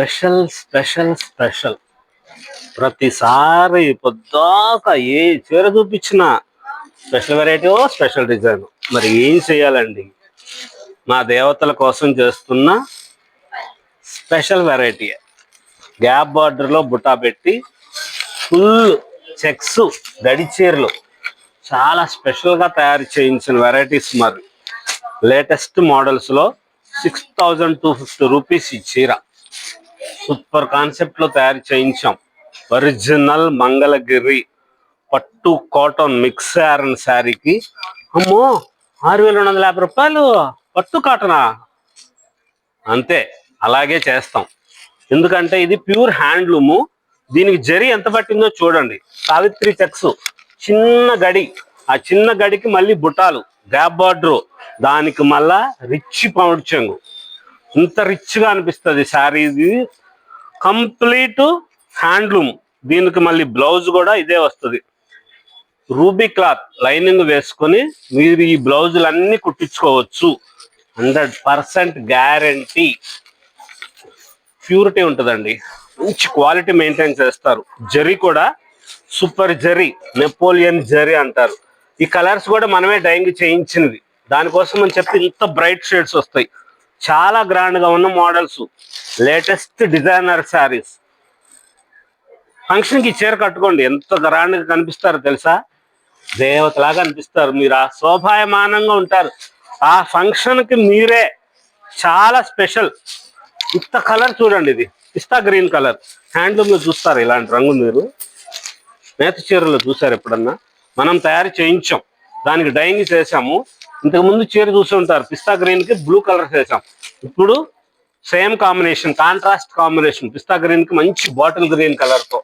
Special special special. ప్రతిసారి పొద్దాక ఏ చీర చూపించినా స్పెషల్ వెరైటీ స్పెషల్ డిజైన్. మరి ఏం చేయాలండి? మా దేవతల కోసం చేస్తున్న స్పెషల్ వెరైటీ. గ్యాప్ బార్డర్లో బుటా పెట్టి ఫుల్ చెక్స్ గడి చీరలు. చాలా స్పెషల్గా తయారు చేయించిన వెరైటీస్ మరి. Latest మోడల్స్లో six thousand two fifty rupees ఈ చీర. సూపర్ కాన్సెప్ట్లో తయారు చేయించాం. ఒరిజినల్ మంగళగిరి పట్టు కాటన్ మిక్స్ ఐరన్ శారీకి. అమ్మో ఆరు వేల రెండు వందల యాభై రూపాయలు. పట్టు కాటనా? అంతే అలాగే చేస్తాం. ఎందుకంటే ఇది ప్యూర్ హ్యాండ్లూము. దీనికి జరి ఎంత పట్టిందో చూడండి. సావిత్రి చెక్స్ చిన్న గడి. ఆ చిన్న గడికి మళ్ళీ బుటాలు గ్యాప్ బార్డరు. దానికి మళ్ళా రిచ్ పౌడ్ చెంగు. ఇంత రిచ్గా అనిపిస్తుంది శారీ ఇది కంప్లీట్ హ్యాండ్లూమ్. దీనికి మళ్ళీ బ్లౌజ్ కూడా ఇదే వస్తుంది. రూబీ క్లాత్ లైనింగ్ వేసుకొని మీరు ఈ బ్లౌజులు అన్ని కుట్టించుకోవచ్చు. Hundred percent guarantee. ప్యూరిటీ ఉంటుందండి. మంచి క్వాలిటీ మెయింటైన్ చేస్తారు. జరీ కూడా సూపర్ జరీ నెపోలియన్ జరీ అంటారు. ఈ కలర్స్ కూడా మనమే డైయింగ్ చేయించినవి. దానికోసం అని చెప్పి ఇంత బ్రైట్ షేడ్స్ వస్తాయి. చాలా గ్రాండ్గా ఉన్న మోడల్స్ లేటెస్ట్ డిజైనర్ శారీస్ ఫంక్షన్కి చీర కట్టుకోండి. ఎంత గ్రాండ్గా కనిపిస్తారో తెలుసా? దేవతలాగా అనిపిస్తారు. మీరు ఆ శోభాయమానంగా ఉంటారు. ఆ ఫంక్షన్కి మీరే. చాలా స్పెషల్ ఇంత కలర్ చూడండి ఇది. పిస్తా గ్రీన్ కలర్ హ్యాండ్లూమ్లో చూస్తారు ఇలాంటి రంగు మీరు. నేత చీరలో చూసారు ఎప్పుడన్నా? మనం తయారు చేయించాం. దానికి డైయింగ్ చేసాము ఇంతకు ముందు చీర చూసి ఉంటారు. పిస్తా గ్రీన్కి బ్లూ కలర్ వేసాం ఇప్పుడు సేమ్ కాంబినేషన్ కాంట్రాస్ట్ కాంబినేషన్ పిస్తా గ్రీన్కి మంచి బాటిల్ గ్రీన్ కలర్తో.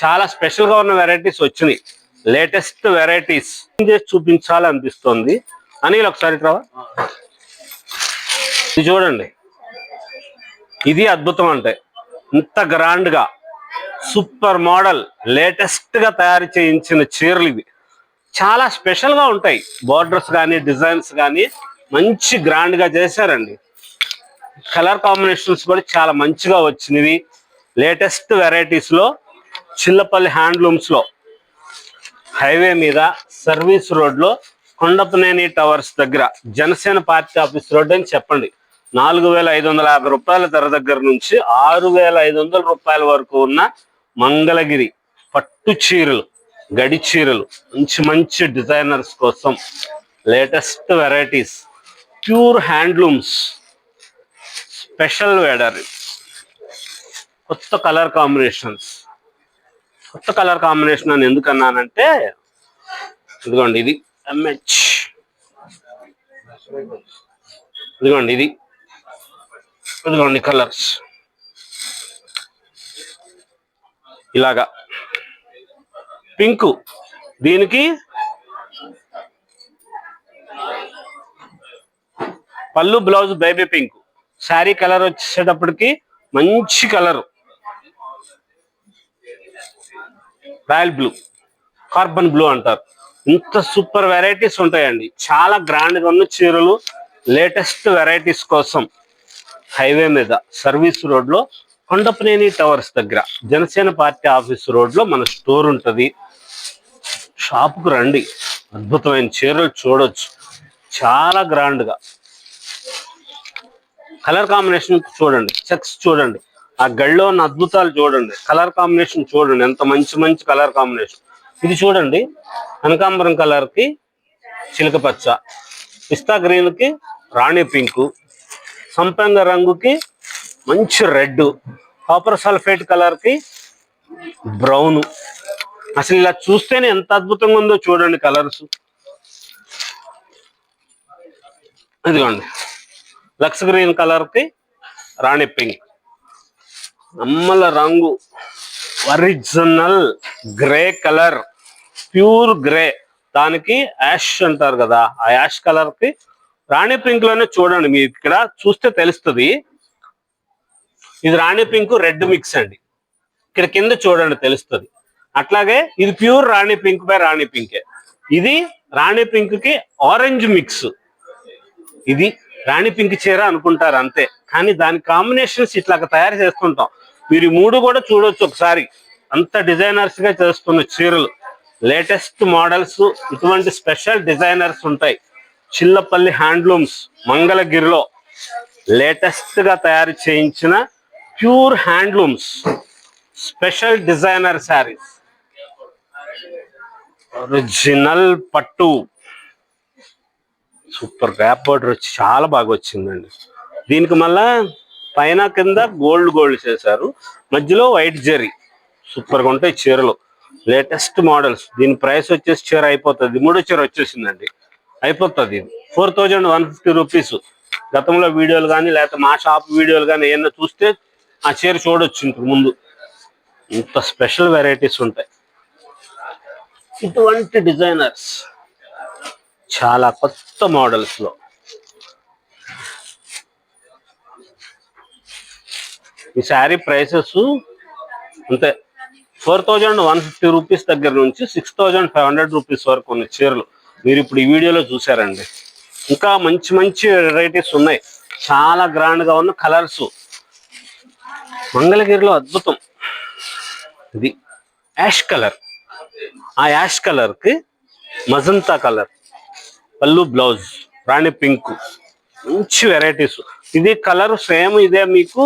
చాలా స్పెషల్గా ఉన్న వెరైటీస్ వచ్చినాయి. లేటెస్ట్ వెరైటీస్ చేసి చూపించాలి అనిపిస్తుంది. అనిల్ ఒకసారి ఇట్రా ఇది చూడండి. ఇది అద్భుతం అంటే. ఇంత గ్రాండ్గా. Super model. లేటెస్ట్గా తయారు చేయించిన చీరలు ఇవి. చాలా స్పెషల్గా ఉంటాయి. బార్డర్స్ కానీ డిజైన్స్ కానీ మంచి గ్రాండ్గా చేశారండి. కలర్ కాంబినేషన్స్ కూడా చాలా మంచిగా వచ్చినవి. లేటెస్ట్ వెరైటీస్లో చిల్లపల్లి హ్యాండ్లూమ్స్లో హైవే మీద సర్వీస్ రోడ్లో కొండపనేని టవర్స్ దగ్గర జనసేన పార్టీ ఆఫీస్ రోడ్ అని చెప్పండి. నాలుగు వేల ఐదు వందల యాభై రూపాయల ధర దగ్గర నుంచి ఆరు వేల ఐదు వందల రూపాయల వరకు ఉన్న మంగళగిరి పట్టు చీరలు. గడి చీరలు. మంచి మంచి డిజైనర్స్ కోసం latest varieties. Pure handlooms. Special వేడర్. కొత్త కలర్ కాంబినేషన్స్. కొత్త కలర్ కాంబినేషన్ అని ఎందుకన్నానంటే ఇదిగోండి ఇది. ఎంహెచ్ ఇదిగోండి ఇది. ఇదిగోండి కలర్స్. ఇలాగా. పింక్. దీనికి పళ్ళు blouse baby pink. Saree colour వచ్చేటప్పటికి మంచి colour. Royal blue. Carbon blue అంటారు. ఇంత సూపర్ వెరైటీస్ ఉంటాయండి. చాలా గ్రాండ్గా ఉన్న చీరలు. లేటెస్ట్ వెరైటీస్ కోసం హైవే మీద సర్వీస్ రోడ్లో కొండపనేని టవర్స్ దగ్గర జనసేన పార్టీ ఆఫీస్ రోడ్లో మన స్టోర్ ఉంటది. షాప్కు రండి. అద్భుతమైన చీరలు చూడొచ్చు. చాలా గ్రాండ్గా కలర్ కాంబినేషన్ చూడండి. చెక్స్ చూడండి. ఆ గడిలో ఉన్న అద్భుతాలు చూడండి. కలర్ కాంబినేషన్ చూడండి. ఎంత మంచి మంచి కలర్ కాంబినేషన్. ఇది చూడండి. కనకాంబరం కలర్కి చిలక పచ్చ. పిస్తా గ్రీన్కి రాణి పింక్. సంపంగ రంగుకి మంచి రెడ్. కాపర్ సల్ఫేట్ కలర్కి బ్రౌన్. అసలు ఇలా చూస్తేనే ఎంత అద్భుతంగా ఉందో చూడండి కలర్స్. ఇదిగోండి. లక్స్ గ్రీన్ కలర్కి రాణి పింక్. అమ్మల రంగు. Original grey colour. Pure grey. దానికి యాష్ అంటారు కదా ఆ యాష్ కలర్కి రాణి పింక్లోనే చూడండి మీరు. ఇక్కడ చూస్తే తెలుస్తుంది. ఇది రాణి పింక్ రెడ్ మిక్స్ అండి. ఇక్కడ కింద చూడండి తెలుస్తుంది. అట్లాగే ఇది pure rani pink by rani పింకే. ఇది రాణి పింక్కి ఆరెంజ్ మిక్స్. ఇది రాణి పింక్ చీర అనుకుంటారు అంతే. కానీ దాని కాంబినేషన్స్ ఇట్లా తయారు చేస్తుంటాం. మీరు మూడు కూడా చూడొచ్చు ఒకసారి. అంత డిజైనర్స్గా చేస్తున్న చీరలు. లేటెస్ట్ మోడల్స్ ఇటువంటి స్పెషల్ డిజైనర్స్ ఉంటాయి. చిల్లపల్లి హ్యాండ్లూమ్స్ మంగళగిరిలో లేటెస్ట్గా తయారు చేయించిన pure handlooms. Special designer sarees. Original పట్టు. సూపర్ గ్యాప్ బార్డర్ వచ్చి చాలా బాగా వచ్చిందండి. దీనికి మళ్ళా పైన కింద గోల్డ్ గోల్డ్ చేశారు. మధ్యలో వైట్ జరీ సూపర్గా ఉంటాయి చీరలు. లేటెస్ట్ మోడల్స్ దీని ప్రైస్ వచ్చేసి చీర అయిపోతుంది. మూడో చీర వచ్చేసిందండి. అయిపోతుంది ఇది. Four thousand one fifty rupees గతంలో వీడియోలు కానీ లేకపోతే మా షాప్ వీడియోలు కానీ ఏమన్నా చూస్తే ఆ చీర చూడొచ్చు ఇంతకు ముందు. ఇంత స్పెషల్ వెరైటీస్ ఉంటాయి. ఇటువంటి డిజైనర్స్ చాలా కొత్త మోడల్స్లో. ఈ శారీ ప్రైసెస్ అంతే four thousand one fifty rupees దగ్గర నుంచి six thousand five hundred rupees వరకు ఉన్న చీరలు. మీరు ఇప్పుడు ఈ వీడియోలో చూసారండి ఇంకా మంచి మంచి వెరైటీస్ ఉన్నాయి. చాలా గ్రాండ్గా ఉన్న కలర్స్ మంగళగిరిలో అద్భుతం. ఇది యాష్ కలర్ ఆ యాష్ కలర్కి మజంతా కలర్ పళ్ళు బ్లౌజ్ రాణి పింక్. మంచి వెరైటీస్. ఇది కలర్ సేమ్ ఇదే మీకు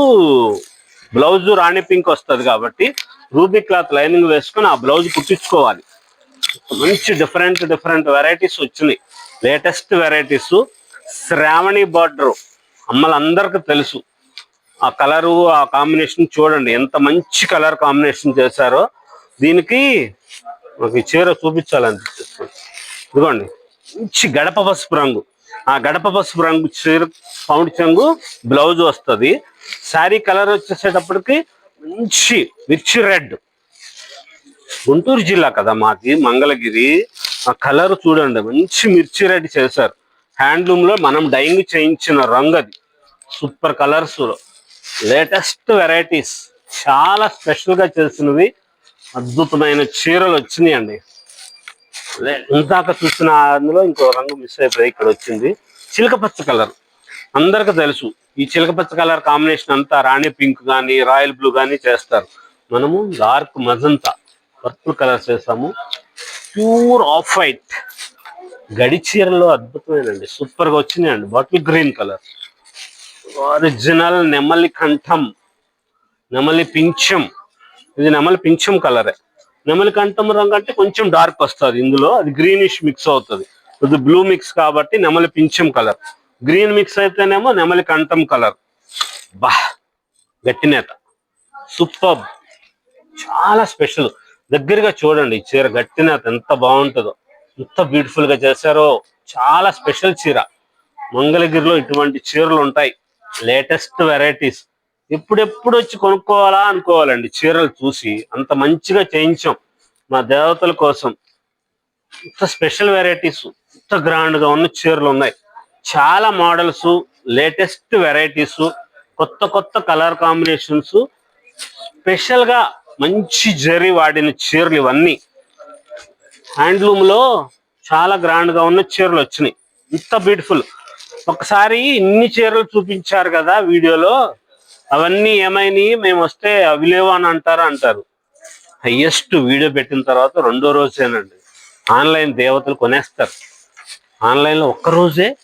బ్లౌజ్ రాణి పింక్ వస్తుంది కాబట్టి రూబీ క్లాత్ లైనింగ్ వేసుకొని ఆ బ్లౌజ్ కుట్టించుకోవాలి. మంచి డిఫరెంట్ డిఫరెంట్ వెరైటీస్ వచ్చినాయి. Latest varieties. శ్రావణి బార్డర్. అమ్మలందరికీ తెలుసు. ఆ కలరు ఆ కాంబినేషన్ చూడండి. ఎంత మంచి కలర్ కాంబినేషన్ చేశారో. దీనికి నాకు ఈ చీర చూపించాలనిపిస్తుంది. ఇదిగోండి మంచి గడప పసుపు రంగు. ఆ గడప పసుపు రంగు చీర పౌండ్ చెంగు బ్లౌజ్ వస్తుంది. శారీ కలర్ వచ్చేసేటప్పటికి మంచి మిర్చి రెడ్. గుంటూరు జిల్లా కదా మాది మంగళగిరి. ఆ కలర్ చూడండి మంచి మిర్చి రెడ్ చేశారు. హ్యాండ్లూమ్లో మనం డైయింగ్ చేయించిన రంగు అది. Super colours. Latest varieties. చాలా స్పెషల్గా చేసినవి. అద్భుతమైన చీరలు వచ్చినాయండి. అండి ఇందాక చూసిన అందులో ఇంకో రంగు మిస్ అయిపోయి ఇక్కడ వచ్చింది. చిలక పచ్చ కలర్. అందరికి తెలుసు ఈ చిలకపచ్చ కలర్ కాంబినేషన్ అంతా రాణి పింక్ కానీ రాయల్ బ్లూ కానీ చేస్తారు. మనము డార్క్ మజంతా పర్పుల్ కలర్ చేసాము ప్యూర్ ఆఫ్ వైట్. గడి చీరలో అద్భుతమైనండి సూపర్గా వచ్చినాయండి. Bottle green colour. ఒరిజినల్ నెమలి కంఠం నెమలి పింఛం ఇది నెమలి పింఛం కలరే. నెమలి కంఠం రంగు అంటే కొంచెం డార్క్ వస్తుంది. ఇందులో అది గ్రీనిష్ మిక్స్ అవుతుంది. ఇది బ్లూ మిక్స్ కాబట్టి నెమలి పింఛం కలర్. గ్రీన్ మిక్స్ అయితేనేమో నెమలి కంఠం కలర్. బా! గట్టి నేత. సూపర్ చాలా స్పెషల్ దగ్గరగా చూడండి ఈ చీర గట్టి నేత ఎంత బాగుంటుందో. ఎంత బ్యూటిఫుల్గా చేశారో. చాలా స్పెషల్ చీర. మంగళగిరిలో ఇటువంటి చీరలు ఉంటాయి. లేటెస్ట్ వెరైటీస్ ఎప్పుడెప్పుడు వచ్చి కొనుక్కోవాలా అనుకోవాలండి. చీరలు చూసి అంత మంచిగా చేయించాం మా దేవతల కోసం. ఇంత స్పెషల్ వెరైటీస్ ఇంత గ్రాండ్గా ఉన్న చీరలు ఉన్నాయి. చాలా మోడల్స్ లేటెస్ట్ వెరైటీస్ కొత్త కొత్త కలర్ కాంబినేషన్స్ స్పెషల్గా మంచి జరి వాడిన చీరలు ఇవన్నీ. హ్యాండ్లూమ్లో చాలా గ్రాండ్గా ఉన్న చీరలు వచ్చినాయి. ఇంత బ్యూటిఫుల్. ఒకసారి ఇన్ని చీరలు చూపించారు కదా వీడియోలో. అవన్నీ ఏమైనాయి? మేము వస్తే అవి లేవు అని అంటారు అంటారు. హయ్యెస్ట్ వీడియో పెట్టిన తర్వాత రెండో రోజేనండి. ఆన్లైన్ దేవతలు కొనేస్తారు. ఆన్లైన్లో ఒక్క రోజే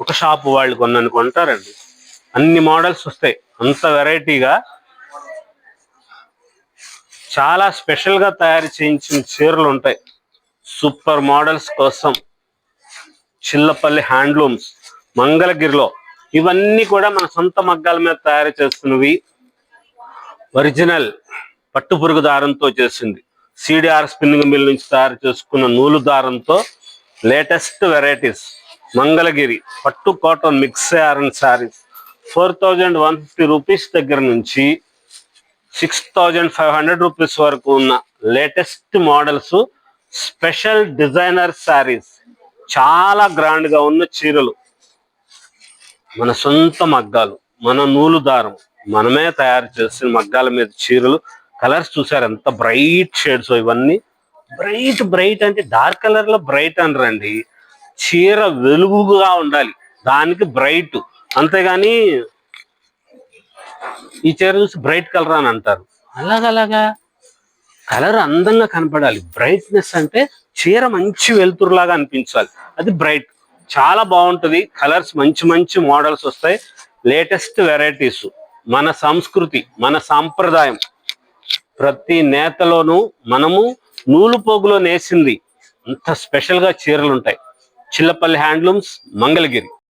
ఒక షాప్ వాళ్ళు కొన్నాను కొంటారండి. అన్ని మోడల్స్ వస్తాయి. అంత వెరైటీగా చాలా స్పెషల్గా తయారు చేయించిన చీరలు ఉంటాయి. సూపర్ మోడల్స్ కోసం చిల్లపల్లి హ్యాండ్లూమ్స్ మంగళగిరిలో ఇవన్నీ కూడా మన సొంత మగ్గాల మీద తయారు చేస్తున్నవి. ఒరిజినల్ పట్టు పురుగు దారంతో చేసింది. సిడిఆర్ స్పిన్నింగ్ మిల్ నుంచి తయారు చేసుకున్న నూలు దారంతో లేటెస్ట్ వెరైటీస్. మంగళగిరి పట్టు cotton mix iron sarees four thousand one fifty rupees దగ్గర నుంచి six thousand five hundred rupees వరకు ఉన్న latest models special designer sarees చాలా గ్రాండ్గా ఉన్న చీరలు. మన సొంత మగ్గాలు మన నూలు దారం మనమే తయారు చేసిన మగ్గాల మీద చీరలు కలర్స్ చూసారు ఎంత బ్రైట్ షేడ్స్ ఇవన్నీ. బ్రైట్ బ్రైట్ అంటే డార్క్ కలర్లో బ్రైట్ అనరండి. చీర వెలుగుగా ఉండాలి దానికి బ్రైట్. అంతేగాని ఈ చీర చూసి బ్రైట్ కలర్ అని అంటారు. అలాగలాగా కలర్ అందంగా కనపడాలి. బ్రైట్నెస్ అంటే చీర మంచి వెలుతురులాగా అనిపించాలి. అది బ్రైట్. చాలా బాగుంటుంది. కలర్స్ మంచి మంచి మోడల్స్ వస్తాయి. లేటెస్ట్ వెరైటీస్ మన సంస్కృతి మన సాంప్రదాయం. ప్రతి నేతలోనూ మనము నూలు పోగులో నేసింది. అంత స్పెషల్గా చీరలు ఉంటాయి చిల్లపల్లి హ్యాండ్లూమ్స్ మంగళగిరి.